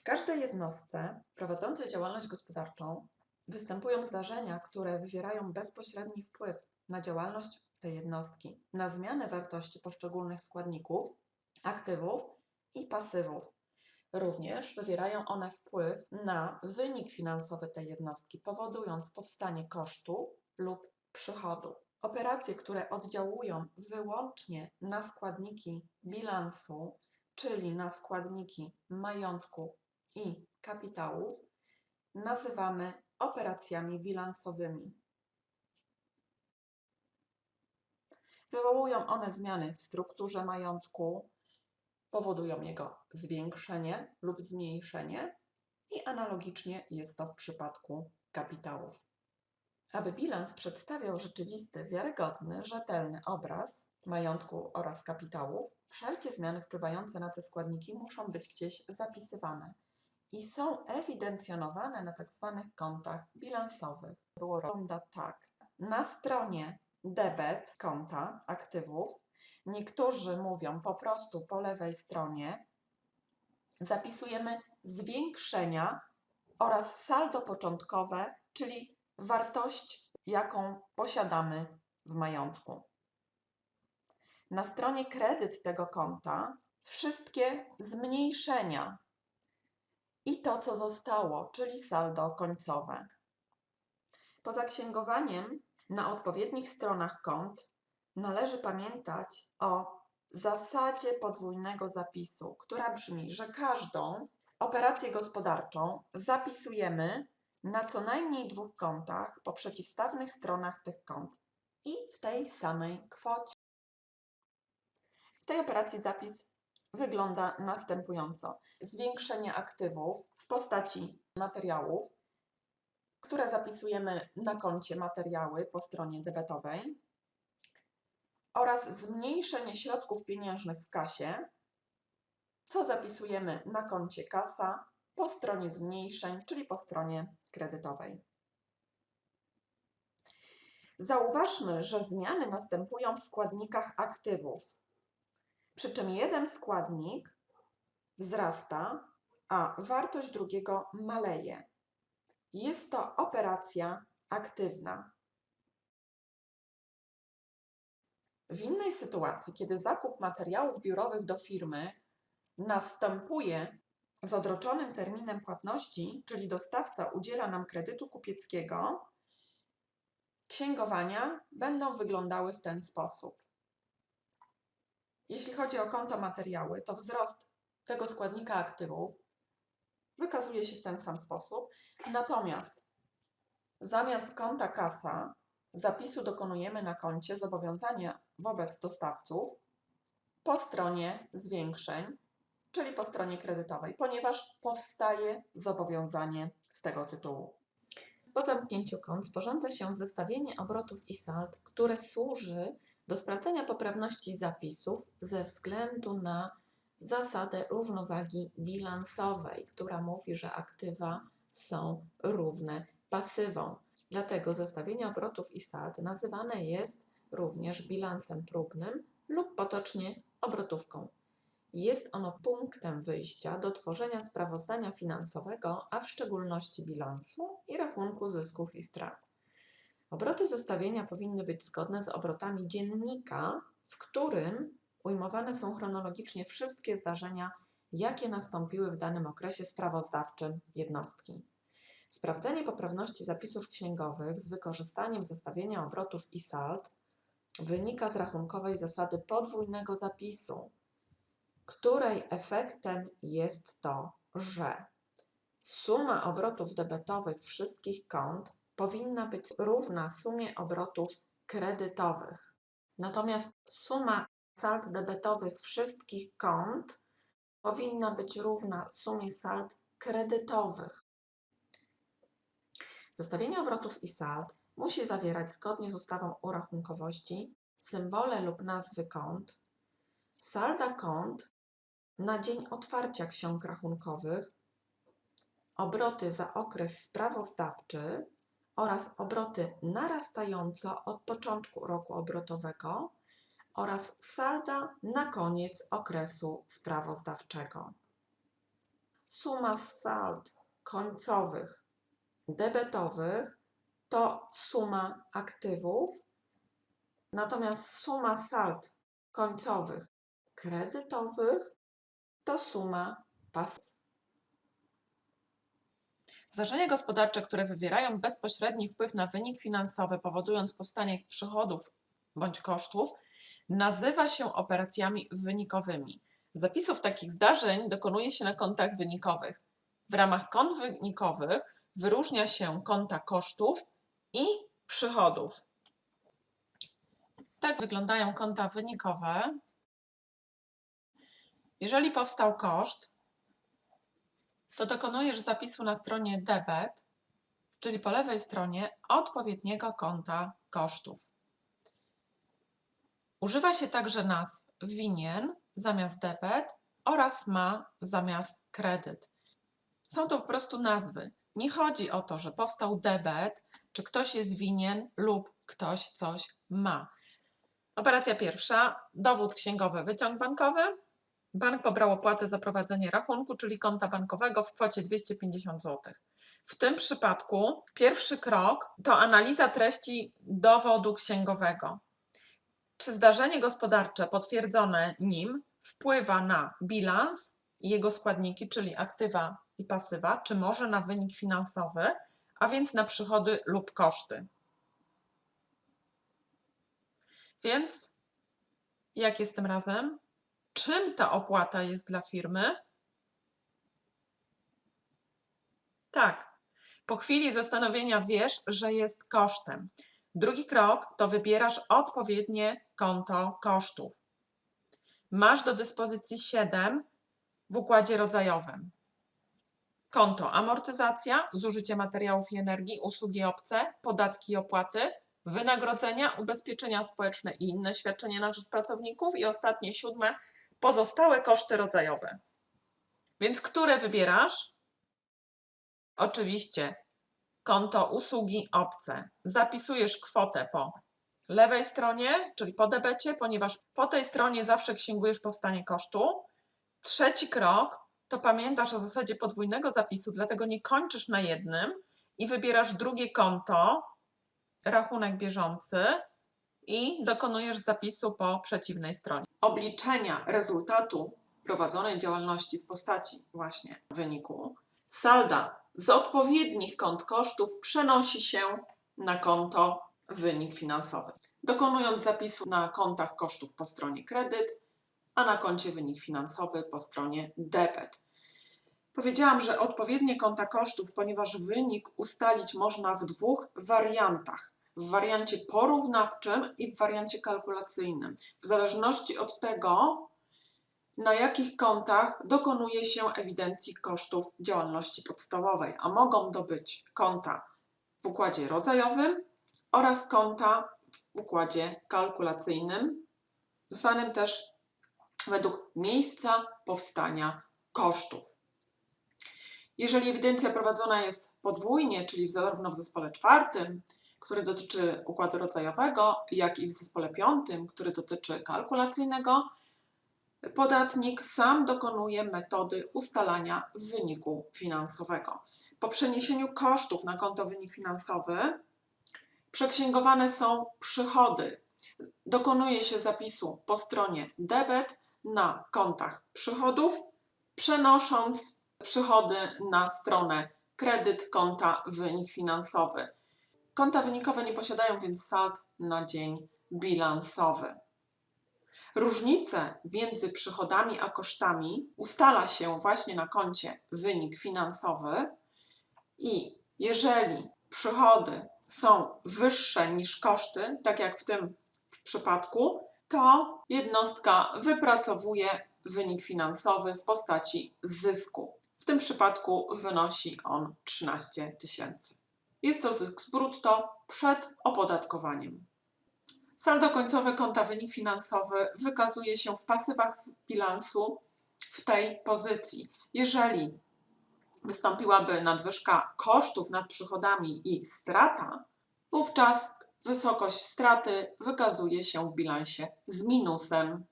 W każdej jednostce prowadzącej działalność gospodarczą występują zdarzenia, które wywierają bezpośredni wpływ na działalność tej jednostki, na zmianę wartości poszczególnych składników, aktywów i pasywów. Również wywierają one wpływ na wynik finansowy tej jednostki, powodując powstanie kosztu lub przychodu. Operacje, które oddziałują wyłącznie na składniki bilansu, czyli na składniki majątku i kapitałów, nazywamy operacjami bilansowymi. Wywołują one zmiany w strukturze majątku, powodują jego zwiększenie lub zmniejszenie i analogicznie jest to w przypadku kapitałów. Aby bilans przedstawiał rzeczywisty, wiarygodny, rzetelny obraz majątku oraz kapitałów, wszelkie zmiany wpływające na te składniki muszą być gdzieś zapisywane i są ewidencjonowane na tzw. kontach bilansowych. Było ronda tak. Na stronie debet konta aktywów, niektórzy mówią po prostu po lewej stronie, zapisujemy zwiększenia oraz saldo początkowe, czyli wartość, jaką posiadamy w majątku. Na stronie kredyt tego konta wszystkie zmniejszenia i to, co zostało, czyli saldo końcowe. Poza księgowaniem na odpowiednich stronach kont należy pamiętać o zasadzie podwójnego zapisu, która brzmi, że każdą operację gospodarczą zapisujemy na co najmniej dwóch kontach po przeciwstawnych stronach tych kont i w tej samej kwocie. W tej operacji zapis wygląda następująco. Zwiększenie aktywów w postaci materiałów, które zapisujemy na koncie materiały po stronie debetowej oraz zmniejszenie środków pieniężnych w kasie, co zapisujemy na koncie kasa po stronie zmniejszeń, czyli po stronie kredytowej. Zauważmy, że zmiany następują w składnikach aktywów, przy czym jeden składnik wzrasta, a wartość drugiego maleje. Jest to operacja aktywna. W innej sytuacji, kiedy zakup materiałów biurowych do firmy następuje z odroczonym terminem płatności, czyli dostawca udziela nam kredytu kupieckiego, księgowania będą wyglądały w ten sposób. Jeśli chodzi o konto materiały, to wzrost tego składnika aktywów wykazuje się w ten sam sposób. Natomiast zamiast konta kasa, zapisu dokonujemy na koncie zobowiązania wobec dostawców po stronie zwiększeń, czyli po stronie kredytowej, ponieważ powstaje zobowiązanie z tego tytułu. Po zamknięciu kont sporządza się zestawienie obrotów i sald, które służy do sprawdzenia poprawności zapisów ze względu na zasadę równowagi bilansowej, która mówi, że aktywa są równe pasywom. Dlatego zestawienie obrotów i sald nazywane jest również bilansem próbnym lub potocznie obrotówką. Jest ono punktem wyjścia do tworzenia sprawozdania finansowego, a w szczególności bilansu i rachunku zysków i strat. Obroty zestawienia powinny być zgodne z obrotami dziennika, w którym ujmowane są chronologicznie wszystkie zdarzenia, jakie nastąpiły w danym okresie sprawozdawczym jednostki. Sprawdzenie poprawności zapisów księgowych z wykorzystaniem zestawienia obrotów i sald wynika z rachunkowej zasady podwójnego zapisu, której efektem jest to, że suma obrotów debetowych wszystkich kont powinna być równa sumie obrotów kredytowych. Natomiast suma sald debetowych wszystkich kont powinna być równa sumie sald kredytowych. Zestawienie obrotów i sald musi zawierać zgodnie z ustawą o rachunkowości symbole lub nazwy kont, salda kont na dzień otwarcia ksiąg rachunkowych, obroty za okres sprawozdawczy oraz obroty narastająco od początku roku obrotowego oraz salda na koniec okresu sprawozdawczego. suma sald końcowych debetowych to suma aktywów, natomiast suma sald końcowych kredytowych to suma pasywów. Zdarzenia gospodarcze, które wywierają bezpośredni wpływ na wynik finansowy, powodując powstanie przychodów bądź kosztów, nazywa się operacjami wynikowymi. Zapisów takich zdarzeń dokonuje się na kontach wynikowych. W ramach kont wynikowych wyróżnia się konta kosztów i przychodów. Tak wyglądają konta wynikowe. Jeżeli powstał koszt, to dokonujesz zapisu na stronie debet, czyli po lewej stronie odpowiedniego konta kosztów. Używa się także nazw winien zamiast debet oraz ma zamiast kredyt. Są to po prostu nazwy. Nie chodzi o to, że powstał debet, czy ktoś jest winien lub ktoś coś ma. Operacja pierwsza, dowód księgowy, wyciąg bankowy. Bank pobrał opłatę za prowadzenie rachunku, czyli konta bankowego w kwocie 250 zł. W tym przypadku pierwszy krok to analiza treści dowodu księgowego. Czy zdarzenie gospodarcze potwierdzone nim wpływa na bilans i jego składniki, czyli aktywa i pasywa, czy może na wynik finansowy, a więc na przychody lub koszty. Więc jak jest tym razem? Czym ta opłata jest dla firmy? Tak, po chwili zastanowienia wiesz, że jest kosztem. Drugi krok to wybierasz odpowiednie konto kosztów. Masz do dyspozycji 7 w układzie rodzajowym. Konto amortyzacja, zużycie materiałów i energii, usługi obce, podatki i opłaty, wynagrodzenia, ubezpieczenia społeczne i inne świadczenia na rzecz pracowników i ostatnie siódme pozostałe koszty rodzajowe. Więc które wybierasz? Oczywiście konto usługi obce. Zapisujesz kwotę po lewej stronie, czyli po debecie, ponieważ po tej stronie zawsze księgujesz powstanie kosztu. Trzeci krok to pamiętasz o zasadzie podwójnego zapisu, dlatego nie kończysz na jednym i wybierasz drugie konto, rachunek bieżący i dokonujesz zapisu po przeciwnej stronie. Obliczenia rezultatu prowadzonej działalności w postaci właśnie wyniku salda z odpowiednich kont kosztów przenosi się na konto wynik finansowy. Dokonując zapisu na kontach kosztów po stronie kredyt, a na koncie wynik finansowy po stronie debet. Powiedziałam, że odpowiednie konta kosztów, ponieważ wynik ustalić można w dwóch wariantach. W wariancie porównawczym i w wariancie kalkulacyjnym. W zależności od tego, na jakich kontach dokonuje się ewidencji kosztów działalności podstawowej, a mogą to być konta w układzie rodzajowym oraz konta w układzie kalkulacyjnym, zwanym też według miejsca powstania kosztów. Jeżeli ewidencja prowadzona jest podwójnie, czyli zarówno w zespole czwartym, który dotyczy układu rodzajowego, jak i w zespole piątym, który dotyczy kalkulacyjnego, podatnik sam dokonuje metody ustalania wyniku finansowego. Po przeniesieniu kosztów na konto wynik finansowy przeksięgowane są przychody. Dokonuje się zapisu po stronie debet na kontach przychodów, przenosząc przychody na stronę kredyt konta wynik finansowy. Konta wynikowe nie posiadają więc sald na dzień bilansowy. Różnicę między przychodami a kosztami ustala się właśnie na koncie wynik finansowy i jeżeli przychody są wyższe niż koszty, tak jak w tym przypadku, to jednostka wypracowuje wynik finansowy w postaci zysku. W tym przypadku wynosi on 13 tysięcy. Jest to zysk brutto przed opodatkowaniem. Saldo końcowe konta wynik finansowy wykazuje się w pasywach bilansu w tej pozycji. Jeżeli wystąpiłaby nadwyżka kosztów nad przychodami i strata, wówczas wysokość straty wykazuje się w bilansie z minusem.